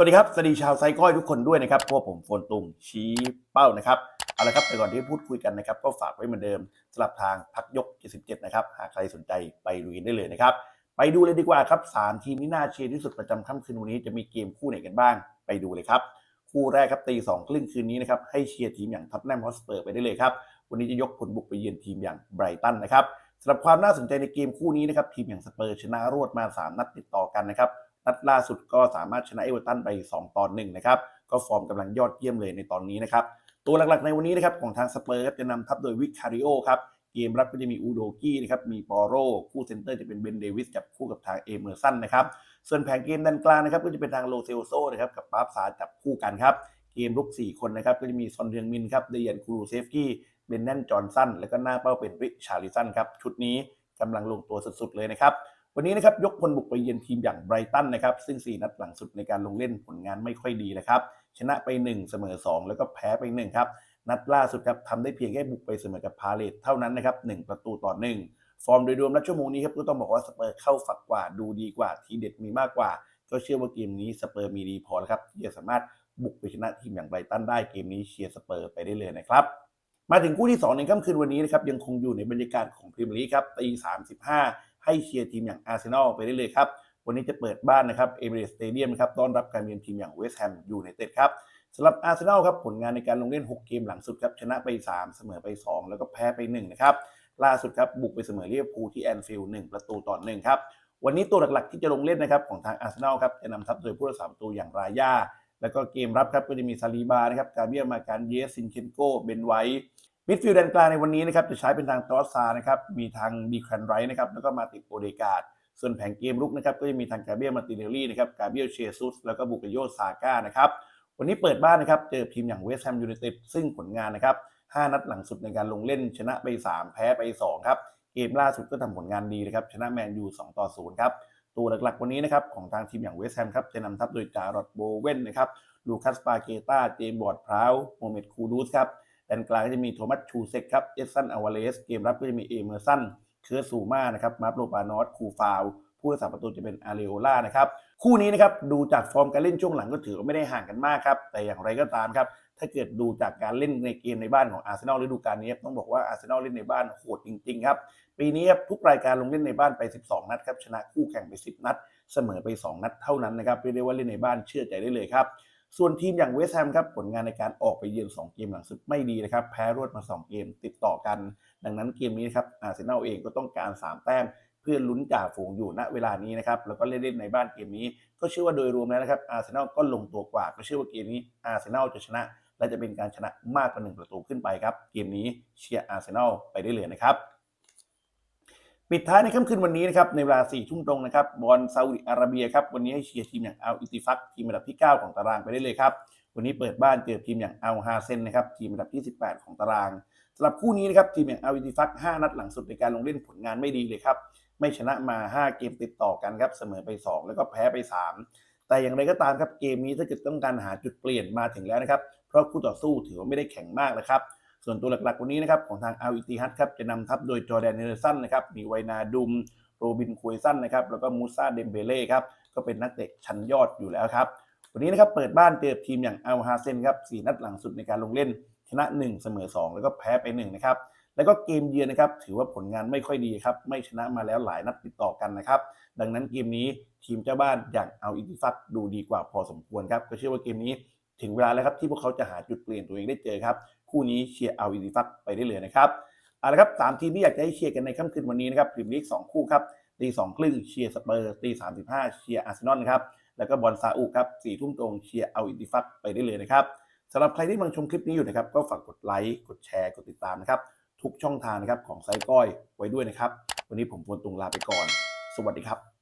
สวัสดีครับ สวัสดีชาวไซก้อยทุกคนด้วยนะครับพวกผมโฟนตุงชี้เป้านะครับเอาละครับแต่ก่อนที่พูดคุยกันนะครับ ก็ฝากไว้เหมือนเดิมสำหรับทางพักยก 77 นะครับ หากใครสนใจไปลุยกันได้เลยนะครับ ไปดูเลยดีกว่าครับ 3 ทีมที่น่าเชียร์ที่สุดประจำค่ำคืนวันนี้จะมีเกมคู่ไหนกันบ้าง ไปดูเลยครับ คู่แรกครับตีสองครึ่งคืนนี้นะครับให้เชียร์ทีมอย่างท็อตแนมฮอสเปอร์ไปได้เลยครับวันนี้จะยกผลบุกไปเยือนทีมอย่างไบรตันนะครับสำหรับความน่าสนใจในเกมคู่นี้นะครับทีมอย่างสเปอร์ชนะรวดมา 3 นัดติดต่อกันนะครับ นัดล่าสุดก็สามารถชนะเอเวอร์ตันไป 2 ตอน1นะครับก็ฟอร์มกำลังยอดเยี่ยมเลยในตอนนี้นะครับตัวหลักๆในวันนี้นะครับของทางสเปอร์ครับจะนำทัพโดยวิกคาริโอครับเกมรับก็จะมีอูโดกี้นะครับมีปอโรคู่เซนเตอร์จะเป็นเบนเดวิสจับคู่กับทางเอเมอร์สันนะครับส่วนแผงเกมด้านกลางนะครับก็จะเป็นทางโลเซลโซนะครับกับปาร์ฟซาจับคู่กันครับเกมลุก 4 คนนะครับก็จะมีซอนเทียงมินครับเดียนคูรูเซฟกี้เบนแนนจอห์นสันแล้วก็หน้าเป้าเป็นริชาริสันครับชุดนี้กำลังลงตัวสุดๆเลยนะครับ วันนี้นะครับยกพลบุกไปเยือนทีมอย่างไบรตันนะครับซึ่ง 4 นัดหลังสุดในการลงเล่นผลงานไม่ค่อยดีนะครับชนะไป 1 เสมอ 2 แล้วก็แพ้ไป 1 ครับ นัดล่าสุดครับทำได้เพียงแค่บุกไปเสมอกับพาเลตเท่านั้นนะครับ1ประตูต่อ 1 ฟอร์มโดยรวมนัดชั่วโมงนี้ครับก็ต้องบอกว่าสเปอร์เข้าฝักกว่าดูดีกว่าทีเด็ดมีมากกว่า ก็เชื่อว่าเกมนี้สเปอร์มีดีพอแล้วครับที่จะสามารถบุกไปชนะทีมอย่างไบรตันได้เกมนี้เชียร์สเปอร์ไปได้เลยนะครับมาถึงคู่ที่ 2 ในค่ำคืนวันนี้นะครับยังคงอยู่ในบรรยากาศของพรีเมียร์ลีกครับตี35 ให้เชียร์ทีมอย่างอาร์เซนอลไปได้เลยครับ วันนี้จะเปิดบ้านนะครับเอเมเรสสเตเดียมครับต้อนรับการเยือนทีมอย่างเวสต์แฮมยูไนเต็ดครับสำหรับอาร์เซนอลครับผลงานในการลงเล่น 6 เกมหลังสุดครับชนะไป 3 เสมอไป 2 แล้วก็แพ้ไป 1 นะครับ ล่าสุดครับบุกไปเสมอเลียร์พูที่แอนฟิลด์1ประตูต่อ1ครับวันนี้ตัวหลักๆที่จะลงเล่นนะครับของทางอาร์เซนอลครับจะนำทัพโดยผู้รักษาประตูอย่างรายาแล้วก็เกมรับครับก็จะมีซาลีบานะครับกาเบียมาการเยสซินเคนโกเบนไวท์ มิดฟิลด์แดนกลางในวันนี้นะครับจะใช้เป็นทางตอสซานะครับมีทางดีแคนไรท์นะครับแล้วก็มาติดโอเดกาดส่วนแผงเกมรุกนะครับก็จะมีทางกาเบียมาติเนลลี่นะครับกาเบียเชซุสแล้วก็บุกโยซาก้านะครับวันนี้เปิดบ้านนะครับเจอทีมอย่างเวสต์แฮมยูไนเต็ดซึ่งผลงานนะครับ5นัดหลังสุดในการลงเล่นชนะไป 3 แพ้ไป 2 ครับ เกมล่าสุดก็ทำผลงานดีนะครับชนะแมนยู2ต่อ0ครับตัวหลักๆ วันนี้นะครับของทางทีมอย่างเวสต์แฮมครับจะนำทัพโดยจารอดโบเว่นนะครับลูคัสปาเกตาเจมบอร์ดพราวโมเมดคูดูสครับ แดนกลางก็จะมีโทมัสชูเซกครับ เอสซันอวาเลส เกมรับก็จะมีเอเมอร์สัน เคิร์ซูมานะครับ มาร์โลปานอส คูฟาว ผู้รักษาประตูจะเป็นอาเรโอล่านะครับ คู่นี้นะครับดูจากฟอร์มการเล่นช่วงหลังก็ถือว่าไม่ได้ห่างกันมากครับ แต่อย่างไรก็ตามครับ ถ้าเกิดดูจากการเล่นในเกมในบ้านของอาร์เซนอลฤดูกาลนี้ต้องบอกว่าอาร์เซนอลเล่นในบ้านโหดจริงๆครับ ปีนี้ครับทุกรายการลงเล่นในบ้านไป 12 นัดครับ ชนะคู่แข่งไป 10 นัด เสมอไป 2 นัดเท่านั้นนะครับเรียกได้ว่าเล่นในบ้านเชื่อใจได้เลยครับ ส่วนทีมอย่างเวสต์แฮมครับผลงานในการออกไปเยือน 2 เกมหลังสุดไม่ดีนะครับ แพ้รวดมา 2 เกมติดต่อกัน ดังนั้นเกมนี้นะครับอาร์เซนอลเองก็ต้องการ 3 แต้ม เพื่อลุ้นจ่าฝูงอยู่ณเวลานี้นะครับแล้วก็เล่นในบ้านเกมนี้ ก็เชื่อว่าโดยรวมแล้วนะครับอาร์เซนอลก็ลงตัวกว่า ก็เชื่อว่าเกมนี้อาร์เซนอลจะชนะ และจะเป็นการชนะมากกว่า1ประตูขึ้นไปครับเกมนี้เชียร์อาร์เซนอลไปได้เลยนะครับ ปิดท้ายในค่ำคืนวันนี้นะครับในเวลา4ทุ่มตรงนะครับบอลซาอุดิอาระเบียครับวันนี้ให้เชียร์ทีมอย่างอัลอิติฟักทีมอันดับที่ 9 ของตารางไปได้เลยครับวันนี้เปิดบ้านเจอทีมอย่างอัลฮาเซนนะครับทีมอันดับที่ 18 ของตารางสำหรับคู่นี้นะครับทีมอย่างอัลอิติฟัก5นัดหลังสุดในการลงเล่นผลงานไม่ดีเลยครับไม่ชนะมา 5 เกมติดต่อกันครับเสมอไป 2 แล้วก็แพ้ไป 3 แต่อย่างไรก็ตามครับเกมนี้ถ้าเกิดต้องการหาจุดเปลี่ยนมาถึงแล้วนะครับเพราะคู่ต่อสู้ถือว่าไม่ได้แข็งมากนะครับ ส่วนตัวหลักๆวันนี้นะครับของทางอัลอิติฮัดครับจะนำทัพโดยจอร์แดนเนเรสันนะครับมีไวนาดุมโรบินคุยสันนะครับแล้วก็มูซาเดมเบเล่ครับก็เป็นนักเตะชั้นยอดอยู่แล้วครับวันนี้นะครับเปิดบ้านเจอทีมอย่างอัลฮาเซนครับ4นัดหลังสุดในการลงเล่นชนะ 1 เสมอ 2 แล้วก็แพ้ไป1นะครับแล้วก็เกมเยือนนะครับถือว่าผลงานไม่ค่อยดีครับไม่ชนะมาแล้วหลายนัดติดต่อกันนะครับดังนั้นเกมนี้ทีมเจ้าบ้านอย่างอัลอิติฟักดูดีกว่าพอสมควรครับก็เชื่อว่าเกมนี้ ถึงเวลาแล้วครับที่พวกเขาจะหาจุดเปลี่ยนตัวเองได้เจอครับ คู่นี้เชียร์อัลอิติฟักไปได้เลยนะครับเอาละครับสามทีมที่อยากจะให้เชียร์กันในค่ำคืนวันนี้นะครับพรีเมียร์ลีกสองคู่ครับตีสองครึ่งเชียร์สเปอร์ตีสามสิบห้าเชียร์อาร์เซนอลครับแล้วก็บอลซาอุครับสี่ทุ่มตรงเชียร์เอาอิติฟักไปได้เลยนะครับสำหรับใครที่กำลังชมคลิปนี้อยู่นะครับก็ฝากกดไลค์กดแชร์กดติดตามนะครับทุกช่องทางนะครับของไซก้อยไว้ด้วยนะครับ วันนี้ผมพลตุงลาไปก่อน สวัสดีครับ